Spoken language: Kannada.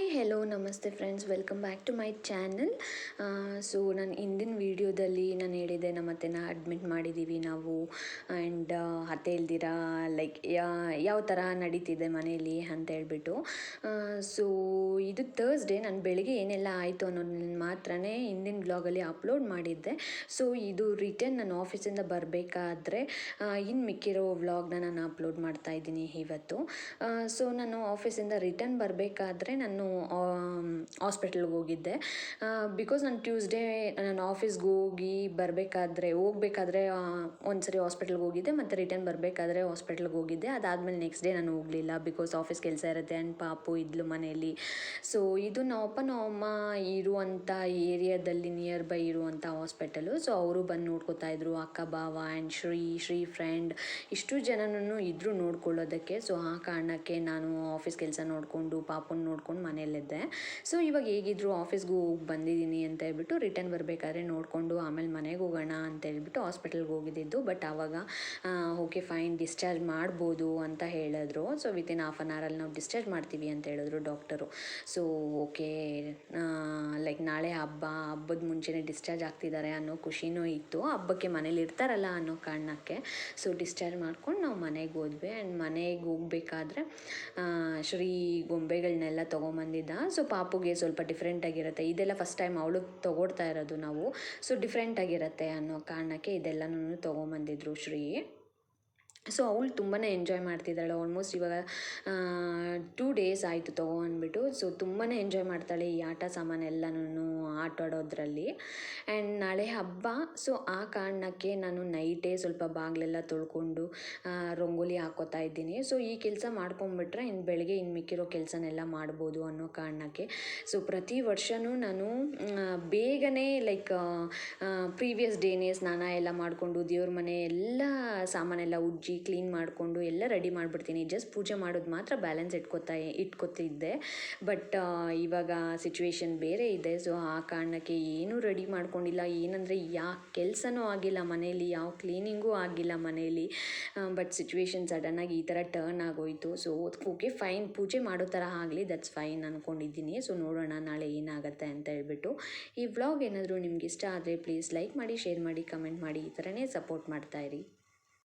ಹಾಯ್ ಹೆಲೋ ನಮಸ್ತೆ friends welcome back to my channel so ನಾನು ಹಿಂದಿನ ವೀಡಿಯೋದಲ್ಲಿ ನಾನು ಹೇಳಿದೆ ನಮ್ಮ ಅತ್ತೆನ ಅಡ್ಮಿಟ್ ಮಾಡಿದ್ದೀವಿ ನಾವು. ಆ್ಯಂಡ್ ಅತ್ತೆ ಇಲ್ದಿರಾ ಲೈಕ್ ಯಾವ ಥರ ನಡೀತಿದೆ ಮನೆಯಲ್ಲಿ ಅಂತ ಹೇಳ್ಬಿಟ್ಟು. ಸೊ ಇದು ತರ್ಸ್ಡೇ ನಾನು ಬೆಳಿಗ್ಗೆ ಏನೆಲ್ಲ ಆಯಿತು ಅನ್ನೋದನ್ನ ಮಾತ್ರ ಹಿಂದಿನ ಬ್ಲಾಗಲ್ಲಿ ಅಪ್ಲೋಡ್ ಮಾಡಿದ್ದೆ. ಸೊ ಇದು ರಿಟರ್ನ್ ನಾನು ಆಫೀಸಿಂದ ಬರಬೇಕಾದ್ರೆ ಇನ್ನು ಮಿಕ್ಕಿರೋ ವ್ಲಾಗ್ನ ನಾನು ಅಪ್ಲೋಡ್ ಮಾಡ್ತಾ ಇದ್ದೀನಿ ಇವತ್ತು. ಸೊ ನಾನು ಆಫೀಸಿಂದ ರಿಟರ್ನ್ ಬರಬೇಕಾದ್ರೆ ನಾನು ಹಾಸ್ಪಿಟಲ್ಗೆ ಹೋಗಿದ್ದೆ. ಬಿಕಾಸ್ ನಾನು ಟ್ಯೂಸ್ಡೇ ನಾನು ಆಫೀಸ್ಗೆ ಹೋಗಿ ಬರಬೇಕಾದ್ರೆ, ಹೋಗ್ಬೇಕಾದ್ರೆ ಒಂದು ಸರಿ ಹಾಸ್ಪಿಟಲ್ಗೆ ಹೋಗಿದ್ದೆ, ಮತ್ತು ರಿಟರ್ನ್ ಬರಬೇಕಾದ್ರೆ ಹಾಸ್ಪಿಟಲ್ಗೆ ಹೋಗಿದ್ದೆ. ಅದಾದಮೇಲೆ ನೆಕ್ಸ್ಟ್ ಡೇ ನಾನು ಹೋಗಲಿಲ್ಲ ಬಿಕಾಸ್ ಆಫೀಸ್ ಕೆಲಸ ಇರುತ್ತೆ ಆ್ಯಂಡ್ ಪಾಪು ಇದ್ಲು ಮನೆಯಲ್ಲಿ ಸೊ ಇದು ನಮ್ಮಪ್ಪ ನಮ್ಮಮ್ಮ ಇರುವಂಥ ಏರಿಯಾದಲ್ಲಿ ನಿಯರ್ ಬೈ ಇರುವಂಥ ಹಾಸ್ಪಿಟಲು ಸೊ ಅವರು ಬಂದು ನೋಡ್ಕೋತಾ ಇದ್ರು, ಅಕ್ಕ, ಭಾವ ಆ್ಯಂಡ್ ಶ್ರೀ ಶ್ರೀ ಫ್ರೆಂಡ್ ಇಷ್ಟು ಜನನೂ ಇದ್ರು ನೋಡ್ಕೊಳ್ಳೋದಕ್ಕೆ. ಸೊ ಆ ಕಾರಣಕ್ಕೆ ನಾನು ಆಫೀಸ್ ಕೆಲಸ ನೋಡಿಕೊಂಡು, ಪಾಪುನ ನೋಡ್ಕೊಂಡು ಮನೆಯಲ್ಲಿದ್ದೆ. ಸೊ ಇವಾಗ ಹೇಗಿದ್ರು ಆಫೀಸ್ಗೂ ಹೋಗಿ ಬಂದಿದ್ದೀನಿ ಅಂತ ಹೇಳ್ಬಿಟ್ಟು ರಿಟರ್ನ್ ಬರಬೇಕಾದ್ರೆ ನೋಡಿಕೊಂಡು ಆಮೇಲೆ ಮನೆಗೆ ಹೋಗೋಣ ಅಂತ ಹೇಳ್ಬಿಟ್ಟು ಹಾಸ್ಪಿಟಲ್ಗೆ ಹೋಗಿದ್ದಿದ್ದು ಬಟ್ ಆವಾಗ ಓಕೆ ಫೈನ್ ಡಿಸ್ಚಾರ್ಜ್ ಮಾಡ್ಬೋದು ಅಂತ ಹೇಳಿದ್ರು. ಸೊ ವಿತಿನ್ ಹಾಫ್ ಆನ್ ಅವರಲ್ಲಿ ನಾವು ಡಿಸ್ಚಾರ್ಜ್ ಮಾಡ್ತೀವಿ ಅಂತ ಹೇಳಿದ್ರು ಡಾಕ್ಟರು ಸೊ ಓಕೆ ಲೈಕ್ ನಾಳೆ ಹಬ್ಬ, ಹಬ್ಬದ ಮುಂಚೆನೇ ಡಿಸ್ಚಾರ್ಜ್ ಆಗ್ತಿದ್ದಾರೆ ಅನ್ನೋ ಖುಷಿನೂ ಇತ್ತು. ಹಬ್ಬಕ್ಕೆ ಮನೇಲಿ ಇರ್ತಾರಲ್ಲ ಅನ್ನೋ ಕಾರಣಕ್ಕೆ. ಸೊ ಡಿಸ್ಚಾರ್ಜ್ ಮಾಡ್ಕೊಂಡು ನಾವು ಮನೆಗೆ ಹೋದ್ವಿ. ಆ್ಯಂಡ್ ಮನೆಗೆ ಹೋಗ್ಬೇಕಾದ್ರೆ ಶ್ರೀ ಗೊಂಬೆಗಳನ್ನೆಲ್ಲ ತೊಗೊಂಬಂದಿದ್ದ ಸೊ ಪಾಪುಗೆ ಸ್ವಲ್ಪ ಡಿಫ್ರೆಂಟಾಗಿರುತ್ತೆ ಇದೆಲ್ಲ ಫಸ್ಟ್ ಟೈಮ್ ಅವಳು ತೊಗೊಡ್ತಾ ಇರೋದು ನಾವು. ಸೊ ಡಿಫ್ರೆಂಟಾಗಿರುತ್ತೆ ಅನ್ನೋ ಕಾರಣಕ್ಕೆ ಇದೆಲ್ಲನೂ ತೊಗೊಂಬಂದಿದ್ರು ಶ್ರೀ. ಸೊ ಅವಳು ತುಂಬಾ ಎಂಜಾಯ್ ಮಾಡ್ತಿದ್ದಾಳೆ ಆಲ್ಮೋಸ್ಟ್ ಇವಾಗ ಟೂ ಡೇಸ್ ಆಯಿತು ತೊಗೊಂಡ್ಬಿಟ್ಟು ಸೊ ತುಂಬಾ ಎಂಜಾಯ್ ಮಾಡ್ತಾಳೆ ಈ ಆಟ ಸಾಮಾನೆಲ್ಲನೂ ಆಟ ಆಡೋದ್ರಲ್ಲಿ. ಆ್ಯಂಡ್ ನಾಳೆ ಹಬ್ಬ ಸೊ ಆ ಕಾರಣಕ್ಕೆ ನಾನು ನೈಟೇ ಸ್ವಲ್ಪ ಬಾಗಿಲೆಲ್ಲ ತೊಳ್ಕೊಂಡು ರಂಗೋಲಿ ಹಾಕೋತಾ ಇದ್ದೀನಿ. ಸೊ ಈ ಕೆಲಸ ಮಾಡ್ಕೊಂಬಿಟ್ರೆ ಇನ್ನು ಬೆಳಗ್ಗೆ ಇನ್ನು ಮಿಕ್ಕಿರೋ ಕೆಲಸನೆಲ್ಲ ಮಾಡ್ಬೋದು ಅನ್ನೋ ಕಾರಣಕ್ಕೆ. ಸೊ ಪ್ರತಿ ವರ್ಷವೂ ನಾನು ಬೇಗನೆ ಲೈಕ್ ಪ್ರೀವಿಯಸ್ ಡೇನೇ ಸ್ನಾನ ಎಲ್ಲ ಮಾಡಿಕೊಂಡು ದೇವ್ರ ಮನೆ ಎಲ್ಲ ಸಾಮಾನೆಲ್ಲ ಉಜ್ಜಿ ಕ್ಲೀನ್ ಮಾಡಿಕೊಂಡು ಎಲ್ಲ ರೆಡಿ ಮಾಡಿಬಿಡ್ತೀನಿ. ಜಸ್ಟ್ ಪೂಜೆ ಮಾಡೋದು ಮಾತ್ರ ಬ್ಯಾಲೆನ್ಸ್ ಇಟ್ಕೊತಾ, ಇಟ್ಕೊತಿದ್ದೆ. ಬಟ್ ಇವಾಗ ಸಿಚುವೇಶನ್ ಬೇರೆ ಇದೆ. ಸೊ ಆ ಕಾರಣಕ್ಕೆ ಏನೂ ರೆಡಿ ಮಾಡ್ಕೊಂಡಿಲ್ಲ. ಏನಂದರೆ ಯಾವ ಕೆಲಸನೂ ಆಗಿಲ್ಲ ಮನೆಯಲ್ಲಿ. ಯಾವ ಕ್ಲೀನಿಂಗೂ ಆಗಿಲ್ಲ ಮನೆಯಲ್ಲಿ. ಬಟ್ ಸಿಚುವೇಶನ್ ಸಡನ್ನಾಗಿ ಈ ಥರ ಟರ್ನ್ ಆಗೋಯಿತು. ಸೊ ಓಕೆ ಫೈನ್ ಪೂಜೆ ಮಾಡೋ ಥರ ಆಗಲಿ ದಟ್ಸ್ ಫೈನ್ ಅಂದ್ಕೊಂಡಿದ್ದೀನಿ ಸೊ ನೋಡೋಣ ನಾಳೆ ಏನಾಗುತ್ತೆ ಅಂತ ಹೇಳ್ಬಿಟ್ಟು. ಈ ವ್ಲಾಗ್ ಏನಾದರೂ ನಿಮ್ಗೆ ಇಷ್ಟ ಆದರೆ ಪ್ಲೀಸ್ ಲೈಕ್ ಮಾಡಿ ಶೇರ್ ಮಾಡಿ ಕಮೆಂಟ್ ಮಾಡಿ. ಈ ಥರನೇ ಸಪೋರ್ಟ್ ಮಾಡ್ತಾಯಿರಿ